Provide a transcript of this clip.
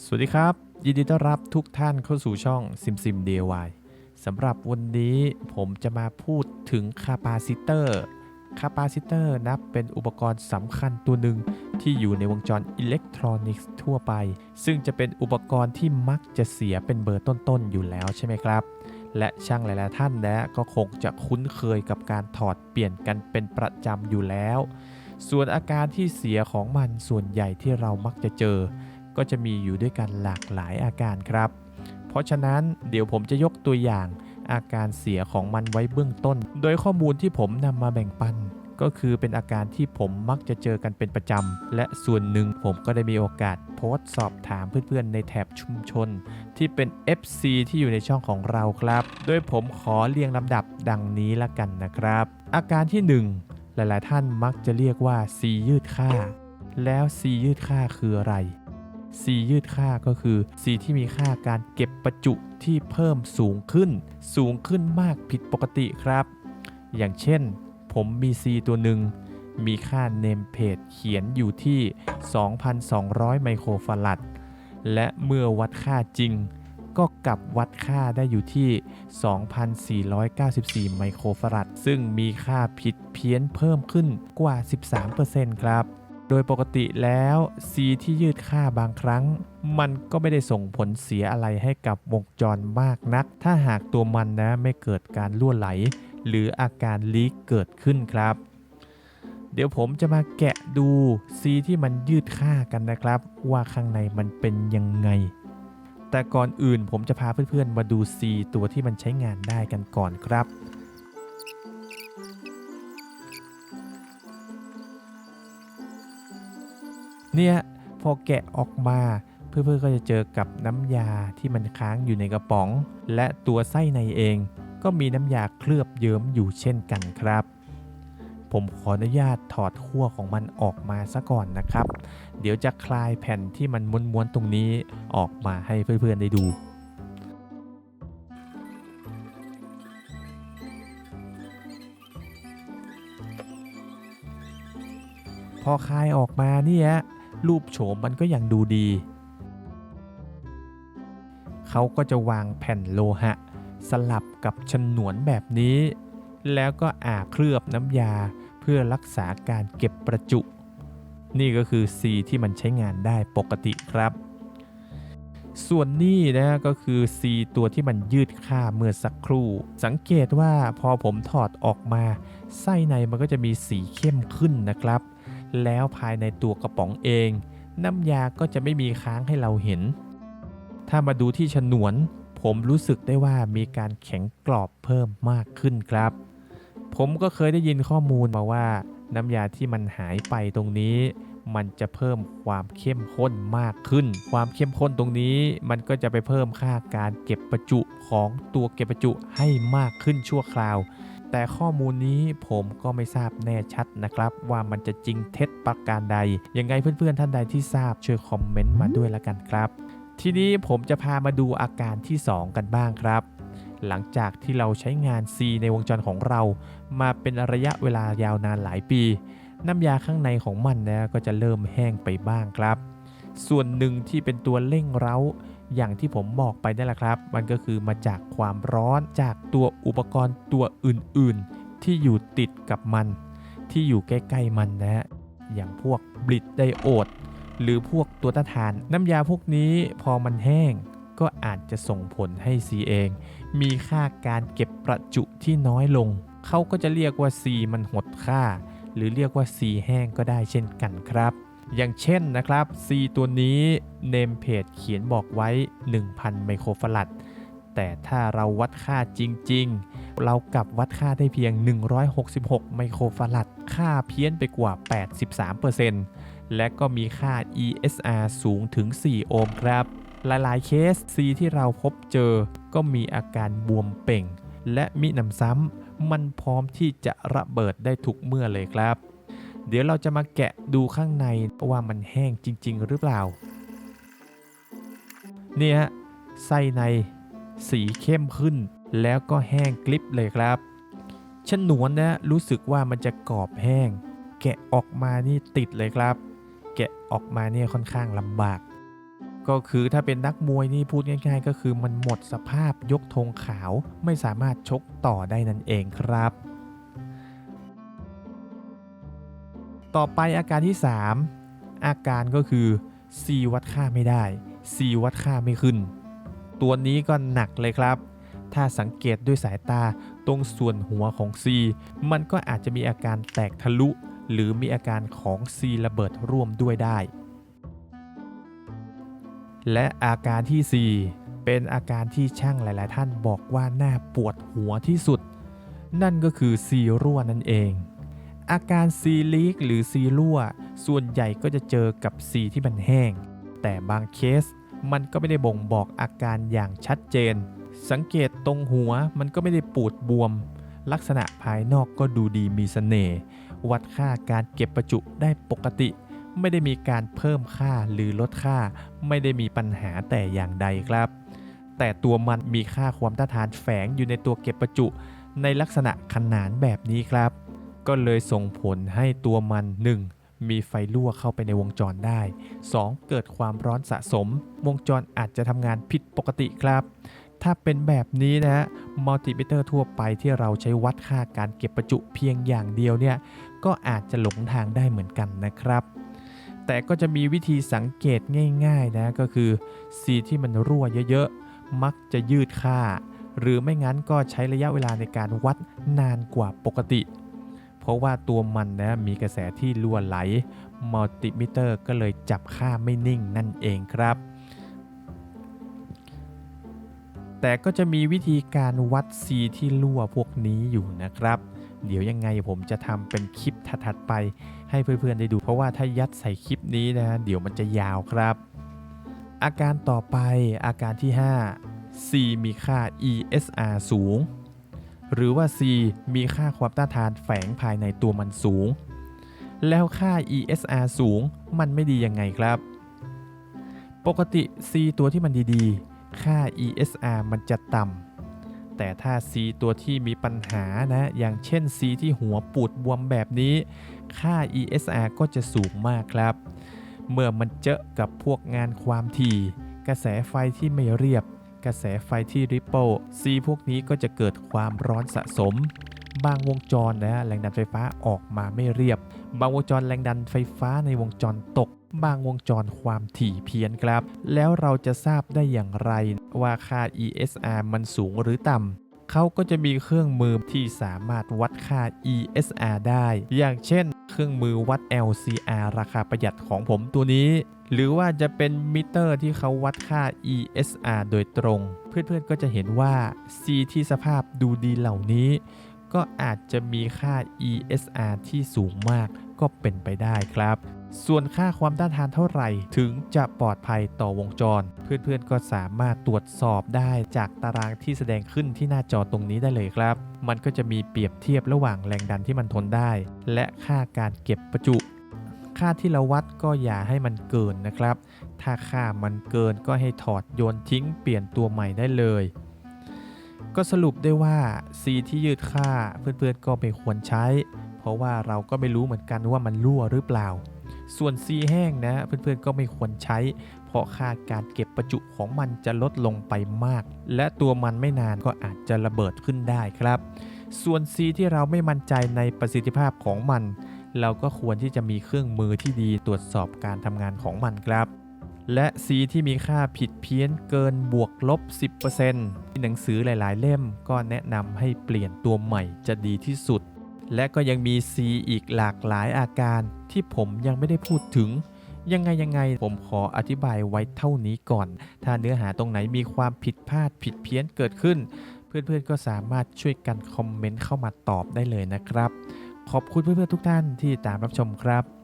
สวัสดีครับ ยินดีต้อนรับทุกท่านเข้าสู่ช่อง SimSim DIY สำหรับวันนี้ผมจะมาพูดถึงคาปาซิเตอร์คาปาซิเตอร์นับเป็นอุปกรณ์สำคัญตัวหนึ่งที่อยู่ในวงจรอิเล็กทรอนิกส์ทั่วไป ซึ่งจะเป็นอุปกรณ์ที่มักจะเสียเป็นเบอร์ต้นๆ อยู่แล้วใช่ไหมครับ และช่างหลายๆท่านนะก็คงจะคุ้นเคยกับการถอดเปลี่ยนกันเป็นประจำอยู่แล้ว ส่วนอาการที่เสียของมันส่วนใหญ่ที่เรามักจะเจอ ก็จะมีอยู่ด้วยกันหลากหลายอาการครับ เพราะฉะนั้นเดี๋ยวผมจะยกตัวอย่างอาการเสียของมันไว้เบื้องต้น โดยข้อมูลที่ผมนำมาแบ่งปัน ก็คือเป็นอาการที่ผมมักจะเจอกันเป็นประจำ และส่วนหนึ่งผมก็ได้มีโอกาสโพสต์สอบถามเพื่อนๆ ในแถบชุมชน ที่เป็น FC ที่อยู่ในช่องของเราครับ โดยผมขอเรียงลำดับดังนี้ละกันนะครับ อาการที่ 1 หลายๆ ท่านมักจะเรียกว่า C ยืดค่า แล้ว C ยืดค่าคืออะไร C ยืดค่าก็คือ C ที่มีค่าการเก็บประจุที่เพิ่มสูงขึ้น สูงขึ้นมากผิดปกติครับ อย่างเช่น ผมมี C ตัวหนึ่งมีค่า name page เขียนอยู่ที่ 2,200 ไมโครฟารัด และเมื่อวัดค่าจริง ก็กลับวัดค่าได้อยู่ที่ 2,494 ไมโครฟารัด ซึ่งมีค่าผิดเพี้ยนเพิ่มขึ้นกว่า 13%ครับ โดยปกติแล้ว C ที่ยืดค่าบางครั้ง มันก็ไม่ได้ส่งผลเสียอะไรให้กับวงจรมากนัก ถ้าหากตัวมันนะไม่เกิดการรั่วไหล หรืออาการลีกเกิดขึ้นครับ เดี๋ยวผมจะมาแกะดู C ที่มันยืดค่ากันนะครับ ว่าข้างในมันเป็นยังไง แต่ก่อนอื่นผมจะพาเพื่อนๆมาดู C ตัวที่มันใช้งานได้กันก่อนครับ เนี่ยพอแกะออกมาเพื่อนๆก็จะเจอกับน้ำยาที่มันค้างอยู่ในกระป๋อง และตัวไส้ในเอง ก็มีน้ำยาเคลือบเยิ้มอยู่เช่นกันครับ ผมขออนุญาตถอดขั้วของมันออกมาซะก่อนนะครับ เดี๋ยวจะคลายแผ่นที่มันม้วนๆตรงนี้ออกมาให้เพื่อนๆได้ดูพอคลายออกมาเนี่ย รูปโฉมมันก็ยังดูดี เขาก็จะวางแผ่นโลหะ สลับกับฉนวนแบบนี้ แล้วก็อาบเคลือบน้ำยาเพื่อรักษาการเก็บประจุ นี่ก็คือ C ที่มันใช้งานได้ปกติครับ ส่วนนี้นะก็คือ C ตัวที่มันยืดค่าเมื่อสักครู่ สังเกตว่าพอผมถอดออกมา ไส้ในมันก็จะมีสีเข้มขึ้นนะครับ แล้วภายในตัวกระป๋องเอง น้ำยาก็จะไม่มีค้างให้เราเห็น ถ้ามาดูที่ฉนวน ผมรู้สึกได้ว่ามีการแข็งกรอบเพิ่มมากขึ้นครับ ผมก็เคยได้ยินข้อมูลมาว่า น้ำยาที่มันหายไปตรงนี้ มันจะเพิ่มความเข้มข้นมากขึ้น ความเข้มข้นตรงนี้มันก็จะไปเพิ่มค่าการเก็บประจุของตัวเก็บประจุให้มากขึ้นชั่วคราว แต่ข้อมูลนี้ผมก็ไม่ทราบแน่ชัดนะครับ ว่ามันจะจริงเท็จประการใด ยังไงเพื่อนๆท่านใดที่ทราบช่วยคอมเมนต์มาด้วยละกันครับ ทีนี้ผมจะพามาดูอาการที่ 2 กันบ้างครับ หลังจากที่เราใช้งาน C ในวงจรของเรา มาเป็นระยะเวลายาวนานหลายปี น้ำยาข้างในของมันนะก็จะเริ่มแห้งไปบ้างครับ ส่วนหนึ่งที่เป็นตัวเร่งเร้า อย่างที่ผมบอกไปนั่นแหละครับ มันก็คือมาจากความร้อนจากตัวอุปกรณ์ตัวอื่นๆ ที่อยู่ติดกับมัน ที่อยู่ใกล้ๆมันนะฮะอย่างพวกบลิดไดโอดหรือพวกตัวต้านทานน้ำยาพวกนี้พอมันแห้งก็อาจจะส่งผลให้ C เอง มีค่าการเก็บประจุที่น้อยลง เขาก็จะเรียกว่า C มันหดค่า หรือเรียกว่า C แห้งก็ได้เช่นกันครับ อย่างเช่นนะครับ C ตัวนี้ name page เขียนบอกไว้ 1,000 ไมโครฟารัด แต่ถ้าเราวัดค่าจริง ๆ เรากลับวัดค่าได้เพียง 166 ไมโครฟารัด ค่าเพี้ยนไปกว่า 83%และก็มีค่า ESR สูงถึง 4 โอห์มครับ หลายๆ เคส C ที่เราพบเจอก็มีอาการบวมเป่ง และมิหนำซ้ำมันพร้อมที่จะระเบิดได้ทุกเมื่อเลยครับ เดี๋ยวเราจะมาแกะดูข้างในว่ามันแห้งจริง ๆ หรือเปล่า นี่ฮะไส้ในสีเข้มขึ้น แล้วก็แห้งกลิบเลยครับฉนวนนะรู้สึกว่ามันจะกรอบแห้ง แกะออกมานี่ติดเลยครับ แกะออกมาเนี่ยค่อนข้างลำบาก ก็คือถ้าเป็นนักมวยนี่พูดง่าย ๆ ก็คือมันหมดสภาพยกธงขาวไม่สามารถชกต่อได้นั่นเองครับ ต่อไปอาการที่ 3 อาการก็คือ C วัดค่าไม่ได้ C วัดค่าไม่ขึ้น ตัวนี้ก็หนักเลยครับ ถ้าสังเกตด้วยสายตาตรงส่วนหัวของ C มันก็อาจจะมีอาการแตกทะลุ หรือมีอาการของ C ระเบิดร่วมด้วยได้ และอาการที่ 4 เป็นอาการที่ช่างหลาย ๆ ท่านบอกว่าน่าปวดหัวที่สุด นั่นก็คือ C รั่วนั่นเอง อาการ C ลีกหรือ C รั่ว ส่วนใหญ่ก็จะเจอกับ C ที่มันแห้ง แต่บางเคสมันก็ไม่ได้บ่งบอกอาการอย่างชัดเจน สังเกตตรงหัวมันก็ไม่ได้ปูดบวม ลักษณะภายนอกก็ดูดีมีเสน่ห์วัดค่าการเก็บประจุได้ปกติ ไม่ได้มีการเพิ่มค่าหรือลดค่า ไม่ได้มีปัญหาแต่อย่างใดครับ แต่ตัวมันมีค่าความต้านทานแฝงอยู่ในตัวเก็บประจุ ในลักษณะขนานแบบนี้ครับ ก็เลยส่งผลให้ตัวมัน 1. มีไฟรั่วเข้าไปในวงจรได้ 2. เกิดความร้อนสะสม วงจรอาจจะทำงานผิดปกติครับ ถ้าเป็นแบบนี้นะฮะมัลติมิเตอร์ทั่วไปที่เราใช้วัดค่าการเก็บประจุเพียงอย่างเดียวเนี่ยก็อาจจะหลงทางได้เหมือนกันนะครับแต่ก็จะมีวิธีสังเกตง่ายๆนะก็คือสีที่มันรั่วเยอะๆ มักจะยืดค่า หรือไม่งั้นก็ใช้ระยะเวลาในการวัดนานกว่าปกติ เพราะว่าตัวมันนะมีกระแสที่รั่วไหลมัลติมิเตอร์ก็เลยจับค่าไม่นิ่งนั่นเองครับ แต่ก็จะมีวิธีการวัด C ที่รั่วพวกนี้อยู่นะครับ เดี๋ยวยังไงผมจะทำเป็นคลิปถัดๆไปให้เพื่อนๆได้ดู เพราะว่าถ้ายัดใส่คลิปนี้นะเดี๋ยวมันจะยาวครับ อาการต่อไปอาการที่ 5 C มีค่า ESR สูง หรือว่า C มีค่าความต้านทานแฝงภายในตัวมันสูง แล้วค่า ESR สูงมันไม่ดียังไงครับ ปกติ C ตัวที่มันดีๆ ค่า ESR มันจะต่ำ แต่ถ้า C ตัวที่มีปัญหานะ อย่างเช่น C ที่หัวปูดบวมแบบนี้ ค่า ESR ก็จะสูงมากครับ เมื่อมันเจอกับพวกงานความถี่ กระแสไฟที่ไม่เรียบ กระแสไฟที่ริปเปิล C พวกนี้ก็จะเกิดความร้อนสะสม บางวงจรนะแรงดันไฟฟ้าออกมาไม่เรียบ บางวงจรแรงดันไฟฟ้าในวงจรตก บางวงจรความถี่เพี้ยนครับ แล้วเราจะทราบได้อย่างไรว่าค่า ESR มันสูงหรือต่ำเขาก็จะมีเครื่องมือที่สามารถวัดค่า ESR ได้ อย่างเช่น เครื่องมือวัด LCR ราคาประหยัดของผมตัวนี้ หรือว่าจะเป็นมิเตอร์ที่เขาวัดค่า ESR โดยตรง เพื่อนๆก็จะเห็นว่า C ที่สภาพดูดีเหล่านี้ ก็อาจจะมีค่า ESR ที่สูงมาก ก็เป็นไปได้ครับ ส่วนค่าความต้านทานเท่าไหร่ ถึงจะปลอดภัยต่อวงจร เพื่อนๆก็สามารถตรวจสอบได้จากตารางที่แสดงขึ้นที่หน้าจอตรงนี้ได้เลยครับ มันก็จะมีเปรียบเทียบระหว่างแรงดันที่มันทนได้ และค่าการเก็บประจุค่าที่เราวัดก็อย่าให้มันเกินนะครับ ถ้าค่ามันเกินก็ให้ถอดโยนทิ้งเปลี่ยนตัวใหม่ได้เลย ก็สรุปได้ว่า C ที่ยืดค่าเพื่อนๆก็ไม่ควรใช้ เพราะว่าเราก็ไม่รู้เหมือนกันว่ามันรั่วหรือเปล่า ส่วน C แห้งนะเพื่อนๆก็ไม่ควรใช้ เพราะค่าการเก็บประจุของมันจะลดลงไปมาก และตัวมันไม่นานก็อาจจะระเบิดขึ้นได้ครับ ส่วน C ที่เราไม่มั่นใจในประสิทธิภาพของมัน เราก็ควรที่จะมีเครื่องมือที่ดีตรวจสอบการทำงานของมันครับและ C ที่มีค่าผิดเพี้ยนเกินบวกลบ 10%หนังสือหลาย ๆ เล่มก็แนะนำให้เปลี่ยนตัวใหม่จะดีที่สุด และก็ยังมี C อีกหลากหลายอาการที่ผมยังไม่ได้พูดถึง ยังไงยังไงผมขออธิบายไว้เท่านี้ก่อน ถ้าเนื้อหาตรงไหนมีความผิดพลาดผิดเพี้ยนเกิดขึ้น เพื่อนๆก็สามารถช่วยกันคอมเมนต์เข้ามาตอบได้เลยนะครับ ขอบคุณเพื่อนๆทุกท่านที่ตามรับชมครับ